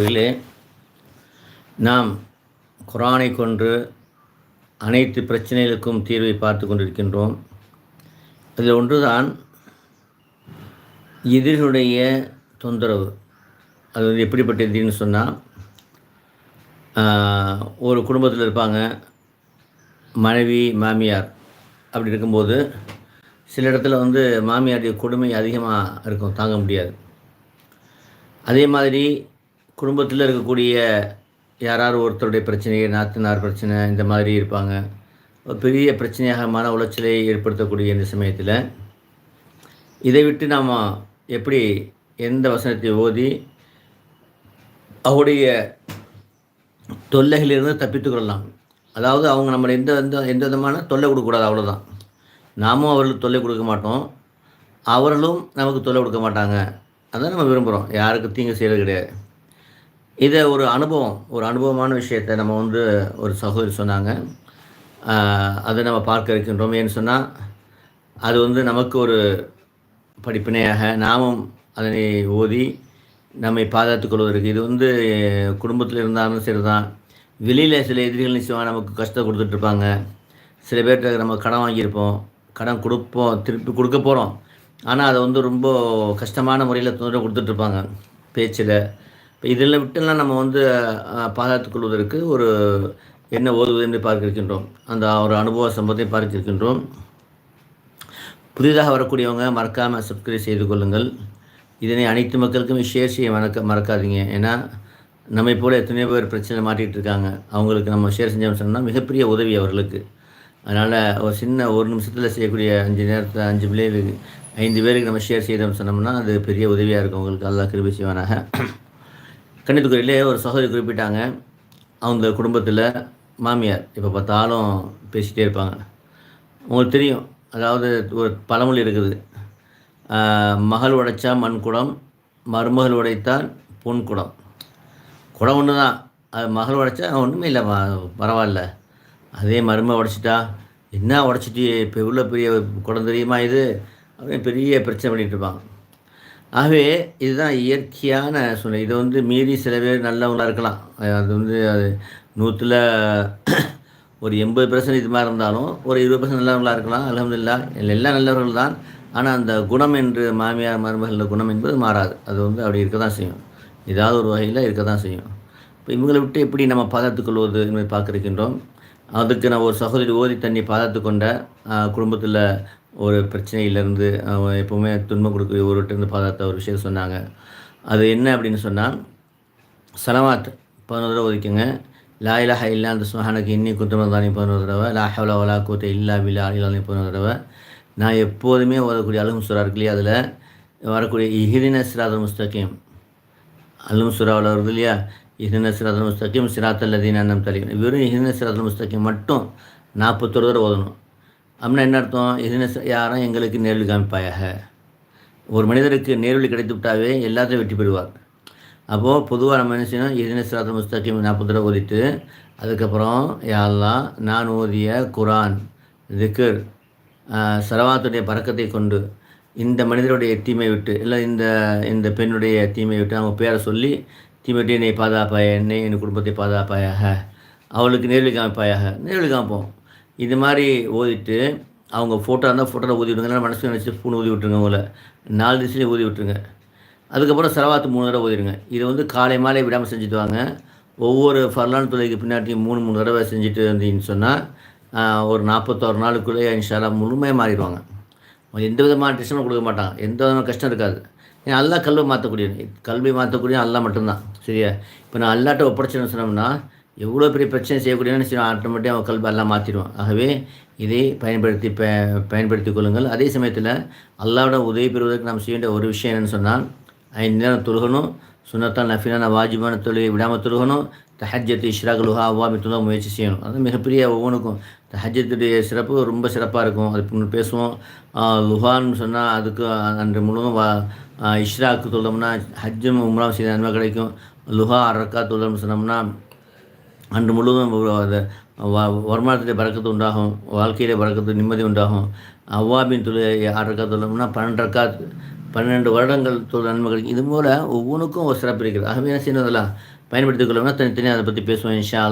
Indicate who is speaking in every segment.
Speaker 1: இதிலே நாம் குரானை கொன்று அனைத்து பிரச்சனைகளுக்கும் தீர்வை பார்த்து கொண்டிருக்கின்றோம். அதில் ஒன்றுதான் எதிரினுடைய தொந்தரவு. அது வந்து எப்படிப்பட்ட எதிரின்னு சொன்னால் ஒரு குடும்பத்தில் இருப்பாங்க மனைவி மாமியார். அப்படி இருக்கும்போது சில இடத்துல வந்து மாமியாருடைய கொடுமை அதிகமாக இருக்கும் தாங்க முடியாது. அதே மாதிரி குடும்பத்தில் இருக்கக்கூடிய யாராவது ஒருத்தருடைய பிரச்சனை நாத்தனார் பிரச்சனை இந்த மாதிரி இருப்பாங்க. ஒரு பெரிய பிரச்சனையாக மன உளைச்சலை ஏற்படுத்தக்கூடிய இந்த சமயத்தில் இதை விட்டு நாம் எப்படி எந்த வசனத்தை ஓதி அவருடைய தொல்லைகளிலிருந்து தப்பித்துக்கொள்ளலாம் அதாவது அவங்க நம்மளை எந்த எந்த எந்த விதமான தொல்லை கொடுக்கக்கூடாது அவ்வளோதான் நாமும் அவர்களுக்கு தொல்லை கொடுக்க மாட்டோம். அவர்களும் நமக்கு தொல்லை கொடுக்க மாட்டாங்க. அதான் நம்ம விரும்புகிறோம் யாருக்கு தீங்கு செய்கிறது கிடையாது. இதை ஒரு அனுபவம் ஒரு அனுபவமான விஷயத்தை நம்ம வந்து ஒரு சகோதரி சொன்னாங்க. அதை நம்ம பார்க்க இருக்கின்றோம் ஏன்னு சொன்னால் அது வந்து நமக்கு ஒரு படிப்பினையாக நாமும் அதனை ஓதி நம்மை பாதுகாத்துக் கொள்வதற்கு இது வந்து குடும்பத்தில் இருந்தாலும் சரி தான் வெளியில் சில எதிரிகள் நிச்சயமாக நமக்கு கஷ்டம் கொடுத்துட்ருப்பாங்க சில பேர்கிட்ட நம்ம கடன் வாங்கியிருப்போம் கடன் கொடுப்போம் திருப்பி கொடுக்க போகிறோம் ஆனால் அதை வந்து ரொம்ப கஷ்டமான முறையில் தொந்தரவு கொடுத்துட்ருப்பாங்க பேச்சில் இப்போ இதில் விட்டுலாம் நம்ம வந்து பாதுகாத்துக் கொள்வதற்கு ஒரு என்ன ஓதுவது என்று பார்க்கிருக்கின்றோம் அந்த ஒரு அனுபவ சம்பவத்தை பார்க்க இருக்கின்றோம் புதிதாக வரக்கூடியவங்க மறக்காமல் சப்ஸ்கிரைப் செய்து கொள்ளுங்கள். இதனை அனைத்து மக்களுக்கும் ஷேர் செய்ய மறக்க மறக்காதீங்க. ஏன்னா நம்மை போல எத்தனையோ பேர் பிரச்சனை மாட்டிகிட்டு இருக்காங்க. அவங்களுக்கு நம்ம ஷேர் செஞ்சோம்னு சொன்னால் மிகப்பெரிய உதவி அவர்களுக்கு. அதனால் ஒரு சின்ன ஒரு நிமிஷத்தில் செய்யக்கூடிய அஞ்சு நேரத்தில் அஞ்சு பிள்ளைகளுக்கு ஐந்து பேருக்கு நம்ம ஷேர் செய்தோம்னு சொன்னோம்னா அது பெரிய உதவியாக இருக்கும். அவங்களுக்கு அல்லா கிருபி செய்வானாக. கன்னித்துக்குறையிலே ஒரு சகோதரி குறிப்பிட்டாங்க. அவங்க குடும்பத்தில் மாமியார் இப்போ பார்த்தாலும் பேசிகிட்டே இருப்பாங்க. உங்களுக்கு தெரியும் அதாவது ஒரு பழமொழி இருக்குது. மகள் உடைச்சா மண் குடம் மருமகள் உடைத்தால் பொன் குடம். குடம் ஒன்று தான் அது மகள் உடைச்சா ஒன்றுமே இல்லை பரவாயில்ல. அதே மருமை உடைச்சிட்டா என்ன உடைச்சிட்டு இப்போ உள்ள பெரிய குடம் தெரியுமா இது? அப்படின்னு பெரிய பிரச்சனை பண்ணிகிட்டு இருப்பாங்க. ஆகவே இதுதான் இயற்கையான சூழ்நிலை. இதை வந்து மீறி சில பேர் நல்லவங்களாக இருக்கலாம். அது வந்து அது நூற்றில் ஒரு எண்பது பர்சன்ட் இது மாதிரி இருந்தாலும் ஒரு இருபது பர்சன்ட் நல்லவங்களாக இருக்கலாம். அலமதுல்லா எல்லாம் நல்லவர்கள் தான். ஆனால் அந்த குணம் என்று மாமியார் மருமகளில் குணம் என்பது மாறாது. அது வந்து அப்படி இருக்க தான் செய்யும். ஏதாவது ஒரு வகையில் இருக்க தான் செய்யும். இப்போ இவங்களை விட்டு எப்படி நம்ம பாதுகாத்துக்கொள்வது என்பதை பார்க்கிருக்கின்றோம் அதுக்கு நான் ஒரு சகோதரி ஓதி தண்ணி பாதத்து கொண்ட குடும்பத்தில் ஒரு பிரச்சனையிலேருந்து எப்போவுமே துன்பம் கொடுக்க ஒருவர்கிட்டருந்து பாதுகாத்த ஒரு விஷயம் சொன்னாங்க. அது என்ன அப்படின்னு சொன்னால் சலவாத் பதினோரு தடவை ஒதுக்குங்க. லா இலாஹ இல்லா அந்த சுஹானுக்கு இன்னி குத்தமதானி பதினோரு தடவை. லா ஹவலா வலா கூத்த இல்லா பில்லா அலிலானி பதினோரு தடவை. நான் எப்போதுமே வரக்கூடிய அலுகும் சுரா இருக்கு இல்லையா அதில்? வரக்கூடிய இஹிதின சிராத முஸ்தகிம். அலுகும் சுராவில் வருது இல்லையா? இஹின சிராதல் முஸ்தகிம் சிராத்தல்லதீன் அன்னம் தலி வெறும் இஹின சிராதல் முஸ்தகிம் மட்டும் நாற்பத்தொரு தடவை ஓதணும். அப்படின்னா என்ன அர்த்தம்? இஹின யாரும் எங்களுக்கு நேர்வழி காமிப்பாயாக ஒரு மனிதருக்கு நேர்வழி கிடைத்து விட்டாவே எல்லாத்தையும் வெற்றி பெறுவார். அப்போது பொதுவாக நம்ம என்ன செய்யணும்? இஹின சிராத்த முஸ்தகிம் நாற்பது தடவை ஓதிட்டு அதுக்கப்புறம் யாரெல்லாம் நான் ஓதிய குரான் திக்கர் சரவாத்துடைய பறக்கத்தை கொண்டு இந்த மனிதருடைய தீமை விட்டு இல்லை இந்த இந்த பெண்ணுடைய தீமை விட்டு அவங்க பேரை சொல்லி தீமைட்டு என்னை பாதுகாப்பாய? என்னை என் குடும்பத்தை பாதுகாப்பாயாக? அவளுக்கு நேரில் காமிப்பாயாக நேரில் காமிப்போம் இது மாதிரி ஓதிட்டு அவங்க ஃபோட்டோ இருந்தால் ஃபோட்டோவில் ஊதி விட்டுருங்க மனசு நினச்சி ஃபோன் ஊதி விட்டுருங்க அவங்கள நாலு திசையிலையும் ஊதி விட்டுருங்க. அதுக்கப்புறம் செலவாத்து மூணு தடவை ஊதிடுங்க இதை வந்து காலை மாலை விடாமல் செஞ்சுட்டு வாங்க. ஒவ்வொரு ஃபர்லான் துறைக்கு பின்னாடி மூணு மூணு தடவை செஞ்சுட்டு இருந்தீங்கன்னு சொன்னால் ஒரு நாற்பத்தோரு நாளுக்குள்ளேயே இன்ஷாலாம் முழுமையாக மாறிடுவாங்க. எந்த விதமான டெஸ்ட்டும் கொடுக்க மாட்டாங்க. எந்த விதமான கஷ்டம் இருக்காது. ஏன்னா அல்லா கல்வி மாற்றக்கூடிய கல்வி மாற்றக்கூடிய அல்லா மட்டும்தான். சரியா? இப்போ நான் அல்லாட்ட ஒப்படைச்சேன்னு சொன்னோம்னா எவ்வளோ பெரிய பிரச்சனை செய்யக்கூடியன்னு சரி ஆட்டோமேட்டிக் அவன் கல்வெல்லாம் மாற்றிடுவான் ஆகவே இதை பயன்படுத்தி ப பயன்படுத்தி கொள்ளுங்கள். அதே சமயத்தில் அல்லாவோட உதவி பெறுவதற்கு நாம் செய்ய வேண்டிய ஒரு விஷயம் என்னென்னு சொன்னால் ஐந்து நேரம் தொழுகணும். சுனத்தான் நஃபினான வாஜிபான தொழிலை விடாமல் தொழுகணும். தஹஜத்து இஷ்ராக் லுஹா அவ்வாமி முயற்சி செய்யணும். அது மிகப்பெரிய ஒவ்வொன்றுக்கும். தஹஜத்துடைய சிறப்பு ரொம்ப சிறப்பாக இருக்கும். அது பேசுவோம். லுஹான்னு சொன்னால் அதுக்கு அன்று முழுவதும் வா இஷ்ராக்கு தொழுதோம்னா ஹஜ்ஜும் உம்ராவும் செய்த நன்மை கிடைக்கும். லுஹா அரக்கா தொழுதோம்னு சொன்னோம்னா அன்று முழுவதும் வருமானத்திலே பறக்கத்து உண்டாகும் வாழ்க்கையிலே பறக்கத்து நிம்மதி உண்டாகும். அவ்வாபின் தொழில் ஆறு தொழில்னா பன்னெண்டு ரக்கா பன்னெண்டு வருடங்கள் தொழில் நன்மைகள் இது போல் ஒவ்வொன்றுக்கும் ஒரு சிறப்பு இருக்குது ஆகவே என்ன செய்யணும் பயன்படுத்திக் கொள்ளணும் தனித்தனியாக அதை பற்றி பேசுவோம் இன்ஷா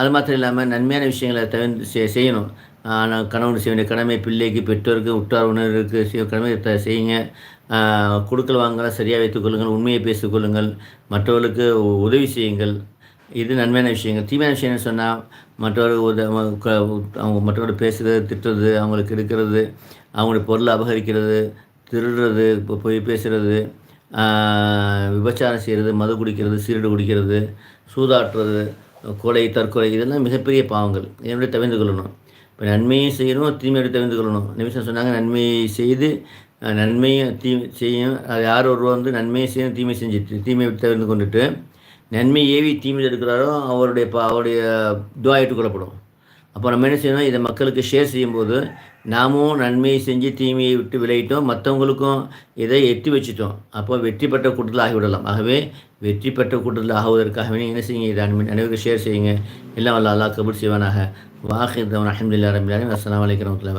Speaker 1: அது மாத்திரம் இல்லாமல் நன்மையான விஷயங்களை தவிர்த்து செய்யணும். ஆனால் கணவன் செய்ய வேண்டிய கடமை பிள்ளைக்கு பெற்றோருக்கு உற்றார் உணர்வுக்கு செய்ய கடமை செய்யுங்க. கொடுக்கல் வாங்கலாம் சரியாக வைத்துக்கொள்ளுங்கள் உண்மையை பேசிக்கொள்ளுங்கள் மற்றவர்களுக்கு உதவி செய்யுங்கள். இது நன்மையான விஷயங்கள். தீமையான விஷயம்னு சொன்னால் மற்றவர்கள் உத அவங்க மற்றவர்கள் பேசுகிறது திட்டுறது அவங்களுக்கு எடுக்கிறது அவங்களுடைய பொருளை அபகரிக்கிறது திருடுறது இப்போ போய் பேசுகிறது விபச்சாரம் செய்கிறது மது குடிக்கிறது சீரடு குடிக்கிறது சூதாட்டுறது கொலை தற்கொலை இதெல்லாம் மிகப்பெரிய பாவங்கள். என்னுடைய தவிர்த்து கொள்ளணும். இப்போ நன்மையும் செய்யணும் தீமையோடு தவிர்த்து கொள்ளணும். நிமிஷம் சொன்னாங்க நன்மையை செய்து நன்மையும் தீ செய்யும் அது யார் ஒருவர் வந்து நன்மையை செய்யணும் தீமை செஞ்சு தீமையை தவிர்த்து கொண்டுட்டு நன்மை ஏவி தீமை எடுக்கிறாரோ அவருடைய அவருடைய துவா ஏற்றுக்கொள்ளப்படும் அப்போ நம்ம என்ன செய்யணும்? இதை மக்களுக்கு ஷேர் செய்யும்போது நாமும் நன்மையை செஞ்சு தீமையை விட்டு விளையிட்டோம் மற்றவங்களுக்கும் இதை எட்டி வச்சுட்டோம். அப்போ வெற்றி பெற்ற கூட்டத்தில் ஆகிவிடலாம். ஆகவே வெற்றி பெற்ற கூட்டத்தில் ஆகுவதற்காகவே நீங்கள் என்ன செய்யுங்க? இதை அனைவருக்கு ஷேர் செய்யுங்க. எல்லாம் வல்ல அல்லா கபூர் செய்வானாக. வாஹிதவன் அஹமதுல்லா ரபிலாலும் அஸ்லாம் வலைக்கம் வரமத்துல